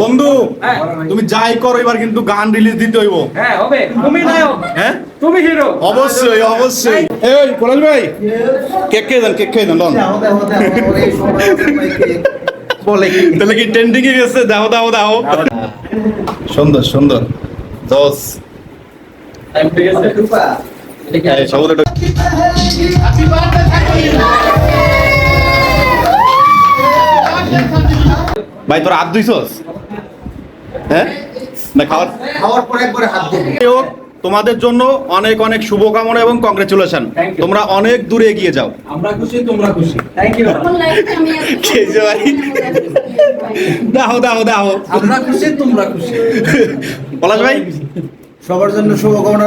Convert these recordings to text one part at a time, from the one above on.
বন্ধু হ্যাঁ। তুমি যাই করো এবার কিন্তু গান রিলিজ দিতে হইব। হ্যাঁ হবে। তুমি নায়ক। হ্যাঁ? তুমি হিরো অবশ্যই অবশ্যই। এই কোলাজ ভাই কেক খেয়ে দেন কেক খেয়ে দেন লন। বলে কি? তাহলে কি ট্রেন্ডিং এ গেছে? দাও দাও দাও। সুন্দর সুন্দর। সবুজ ভাই তোর হাত ধুইছস? হ্যাঁ? না খাওয়ার খাওয়ার পরে একবারে হাত দেবে যাই হোক, তোমাদের জন্য অনেক অনেক শুভকামনা এবং কংগ্রেচুলেশন তোমরা অনেক দূরে এগিয়ে যাও। আমরা খুশি তোমরা খুশি। থ্যাংক ইউ খেয়েছে ভাই? দাও দাও দাও। আমরা খুশি তোমরা খুশি। পলাশ ভাই? সবার জন্য শুভকামনা।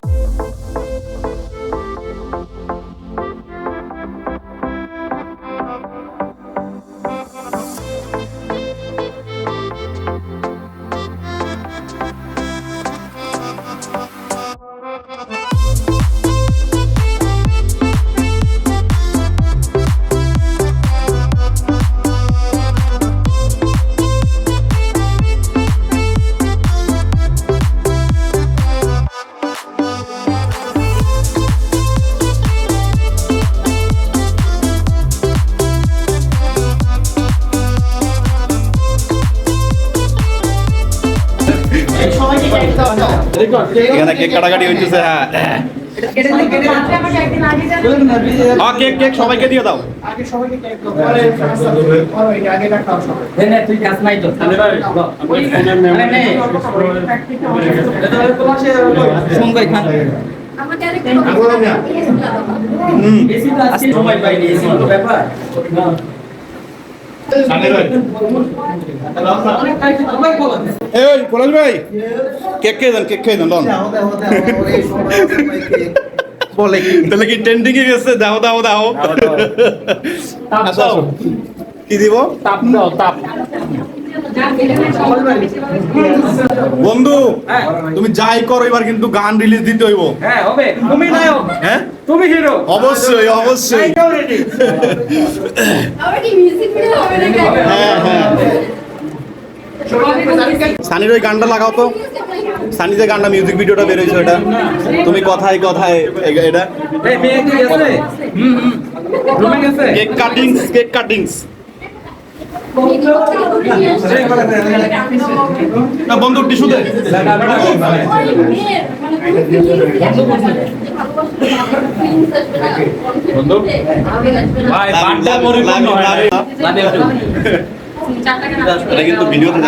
এখানে কেক কাটাকাটি হইতেছে হ্যাঁ কেক কেক সবাইকে দিয়ে দাও তুই এই পলাশ ভাই। কেক খেয়ে দেন কেক খেয়ে দেন লন। বলে কি? তাহলে কি ট্রেন্ডিং এ গেছে? দাও দাও দাও। আসো। কি দিব? তাপ দাও তাপ। বন্ধু। তুমি যাই করো এবার কিন্তু গান রিলিজ দিতে হইব। হ্যাঁ হবে। তুমি নায়ক। হ্যাঁ? তুমি হিরো। অবশ্যই অবশ্যই। হ্যাঁ হ্যাঁ সানির ওই গানটা লাগাও তো। সানি যে গানটা মিউজিক ভিডিওটা বের হয়েছে ওটা। তুমি কথায় কথায় এটা? কেক কাটিংস কেক কাটিংস না বন্ধু টিস্যু দে। ভাই বান্ডা পরিপূর্ণ হয়। নাই। একটু এটা কিন্তু ভিডিওতে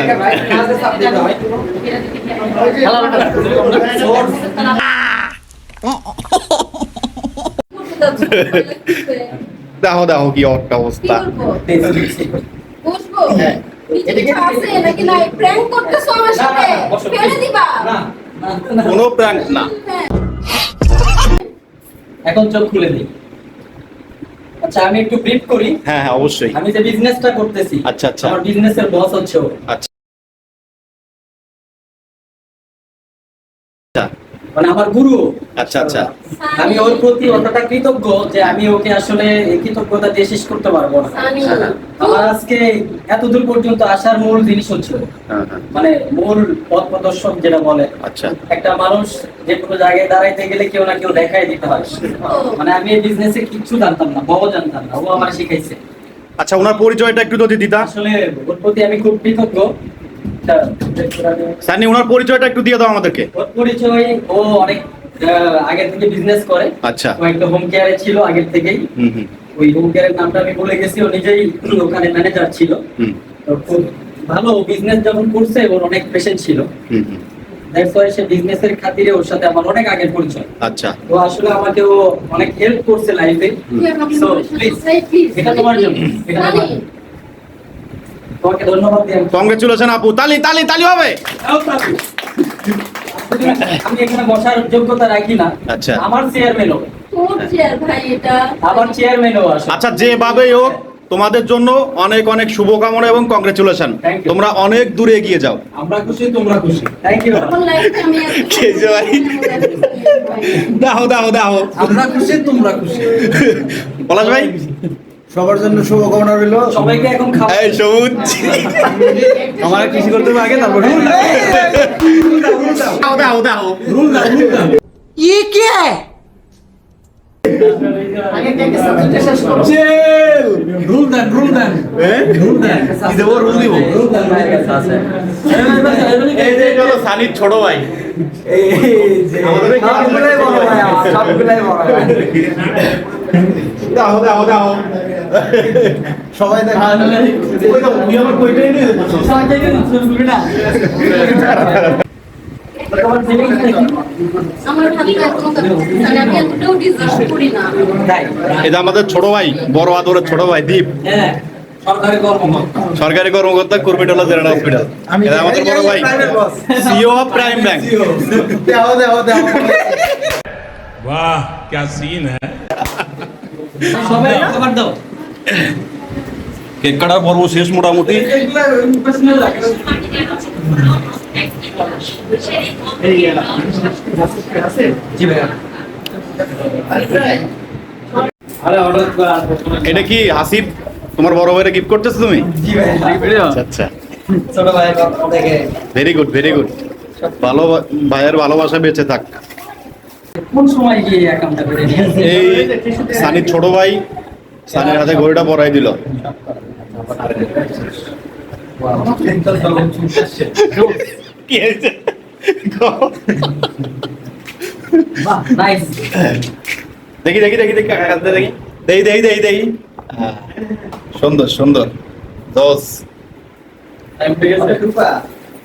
দেখো দেখো কি একটা অবস্থা। বুঝব আছে নাকি নাই প্র্যাঙ্ক করতেছো আমার সাথে? ফেলে দিবা? না না, না। কোনো প্র্যাঙ্ক না। হ্যাঁ। এখন চোখ খুলে দিই। আচ্ছা আমি একটু ব্রিফ করি। হ্যাঁ হ্যাঁ অবশ্যই। আমি যে বিজনেসটা করতেছি আচ্ছা, আচ্ছা। আমার বিজনেসের বস হচ্ছে ও। আচ্ছা। মানে আমার গুরু। আচ্ছা আচ্ছা। আমি ওর প্রতি অতটা কৃতজ্ঞ যে আমি ওকে আসলে কৃতজ্ঞতা দিয়ে শেষ করতে পারব না। আমার আজকে এত দূর পর্যন্ত আসার মূল জিনিস হচ্ছে। হ্যাঁ হ্যাঁ। মানে মূল পথ প্রদর্শক যেটা বলে আচ্ছা। একটা মানুষ যে কোনো জায়গায় দাঁড়াইতে গেলে কেউ না কেউ দেখাই দিতে হয়। মানে আমি এই বিজনেসে কিচ্ছু জানতাম না বাবা জানতাম না। ও আমার শিখাইছে। আচ্ছা ওনার পরিচয়টা একটু যদি দিতা। আসলে ওর প্রতি আমি খুব কৃতজ্ঞ। সানি ওনার পরিচয়টা একটু দিয়ে দাও আমাদেরকে। ওর পরিচয় ও অনেক আগে থেকে বিজনেস করে। আচ্ছা। ও একটা হোম কেয়ারে ছিল আগের থেকেই। হুম হুম। ওই হোম কেয়ারের নামটা আমি ভুলে গেছি ও নিজেই ওখানে ম্যানেজার ছিল। হুম। তো খুব ভালো বিজনেস যখন করছে ওর অনেক পেশেন্ট ছিল। হুম হুম। দ্যাটস সে বিজনেসের খাতিরে ওর সাথে আমার অনেক আগের পরিচয়। আচ্ছা। ও আসলে আমাকে ও অনেক হেল্প করছে লাইফে এটা তোমার জন্য এটা। তোমাকে ধন্যবাদ দিই কংগ্রেচুলেশন আপু। তালি তালি তালি হবে। আমি এখানে বসার যোগ্যতা রাখি না। আচ্ছা। আমার চেয়ারম্যান ও। তোর চেয়ার ভাই এটা? আমার চেয়ারম্যান আচ্ছা যেভাবেই হোক তোমাদের জন্য অনেক অনেক শুভকামনা এবং কংগ্রেচুলেশন তোমরা অনেক দূরে এগিয়ে যাও। আমরা খুশি তোমরা খুশি। থ্যাংক ইউ আমার লাইফে আমি এত- কে যে ভাই? দাও দাও দাও। আমরা খুশি তোমরা খুশি। পলাশ ভাই? সবার জন্য শুভকামনা রইল। সবাইকে এখন খাওয়া এই সবুজ। আমার কৃষি করতে হবে আগে তারপরে দাও দাও দাও। রুল দেন রুল দেন। রুল দেন। কি দেবো রুল দিব? মায়ের কাছে আছে। এই যে হলো সানির ছোট ভাই। সবগুলাই বড় ভাই সবগুলাই বড় ভাই। সবাই এটা আমাদের ছোট ভাই বড় আদরের ছোট ভাই দ্বীপ সরকারি কর্মকর্তা। Kurmitola general hospital. আমাদের বড় ভাই সিও অফ প্রাইম ব্যাংক বাহ ক্যা সিন হ্যাঁ সবাই খাবার দাও। কেক কাটার পর্ব শেষ মোটামুটি। এটা কি হাসিব তোমার বড় ভাইরে গিফট করতেছো তুমি? আচ্ছা ভেরি গুড ভেরি গুড ভালো ভাইয়ের ভালোবাসা বেঁচে থাক। কোন সময় গিয়ে এই অ্যাকাউন্টটা করে এই সানির ছোট ভাই সানির হাতে ঘড়িটা পরাই দিল। কি হয়েছে? বাহ, দেখি দেখি দেখি দেখি দেখি। দেই দেই দেই দেই। হ্যাঁ, সুন্দর সুন্দর। দোস।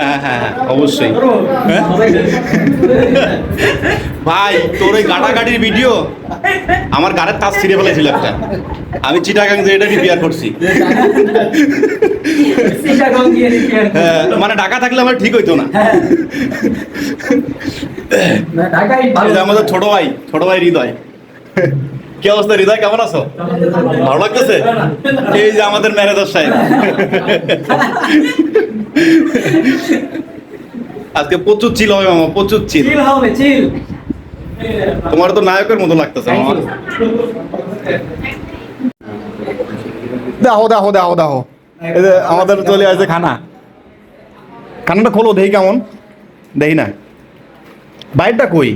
হ্যাঁ হ্যাঁ হ্যাঁ, অবশ্যই। ভাই তোর ওই গাড়াগাড়ির ভিডিও আমার গাড়ির তাস ছিঁড়ে ফেলেছিল একটা। আমি চিটাগাং যে এটা রিপেয়ার করছি। হ্যাঁ, মানে ঢাকা থাকলে আমার ঠিক হইতো না। আমাদের ছোট ভাই ছোট ভাই হৃদয়। কি অবস্থা হৃদয় কেমন আছো? ভালো লাগতেছে? এই যে আমাদের ম্যানেজার সাহেব। আজকে প্রচুর চিল হবে মামা প্রচুর চিল তোমার তো নায়কের মতো লাগতেছে মামা। দেখো দেখো দেখো দেখো। এই যে আমাদের চলে আসছে খানা। খানাটা খোলো দেখি কেমন। দেখি না। বাইরটা কই?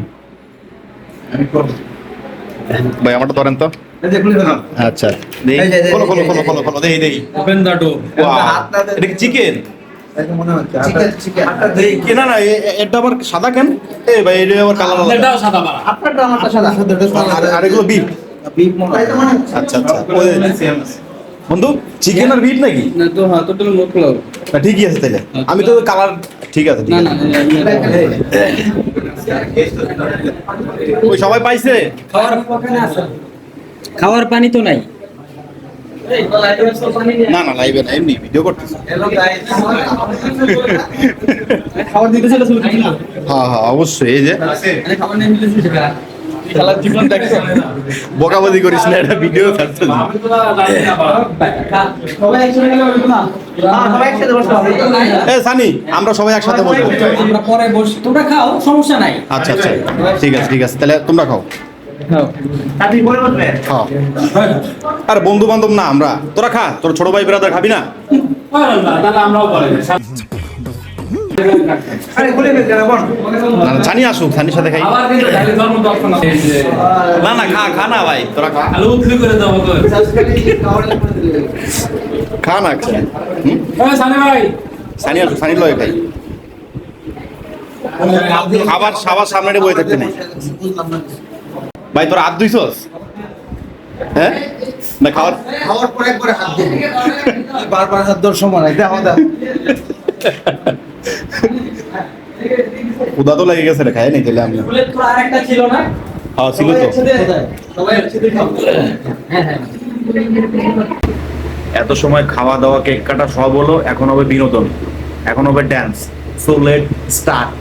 ভাই আমারটা ধরেন তো। আচ্ছা। দেখি এই যে, এই যে, খোলো খোলো খোলো খোলো খোলো দেখি দেখি ওপেন দ্য ডোর এটা কি চিকেন? না না এটা আবার সাদা কেন? এ ভাই এটা আবার কালার এটাও সাদা আপনারটা আমারটা সাদা। আর আর এগুলো বিফ বিপ মনে আচ্ছা আচ্ছা। বন্ধু চিকেন আর বিফ নাকি? না তো হ্যাঁ তো ঠিকই আছে তাহলে আমি তো কালার ঠিক আছে ঠিক আছে। ওই সবাই পাইছে? খাওয়ার পানি তো নাই। না না লাইভে না এমনি ভিডিও করতেছি। হ্যাঁ হ্যাঁ অবশ্যই এই যে। বকাবদি করিস না এটা ভিডিও হবে এ সানি আমরা সবাই একসাথে বলব আমরা পরে বস। তোমরা খাও সমস্যা নাই। আচ্ছা আচ্ছা ঠিক আছে ঠিক আছে। তাহলে তোমরা খাও। খাও। আর বন্ধু বান্ধব না আমরা। তোরা খা তোর ছোট ভাই ব্রাদার খাবি না? না, না, সানি আসুক সানির সাথে খাই। না না খা খা না ভাই তোরা খা। করে না? ভাই। সানি আসুক লয় খাই খাবার খাবার সামনে বই থাকতে নেই। ভাই তোর হাত ধুইছস? হ্যাঁ? না খাবার খাওয়ার পরে একবারে হাত দিবি বারবার হাত ধর সময় নাই। দেখো দেখো উদা তো লেগে গেছে রে খাই নাই তাহলে আমি। ফুলের তো আরেকটা ছিল না। খাওয়া ছিল তো। সবাই একসাথে খাও। হ্যাঁ হ্যাঁ। এত সময় খাওয়া দাওয়া কেক কাটা সব হলো এখন হবে বিনোদন। এখন হবে ড্যান্স সো লেট স্টার্ট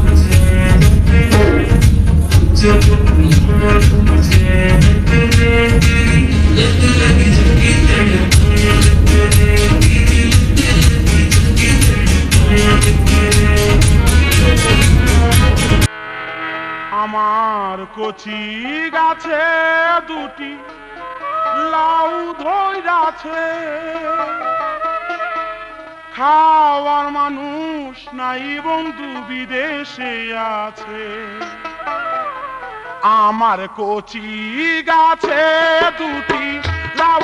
কচি গাছে দুটি লাউ ধইরাছে খাওয়ার মানুষ নাই বন্ধু, বিদেশে আছে। আমার কচি গাছে দুটি লাউ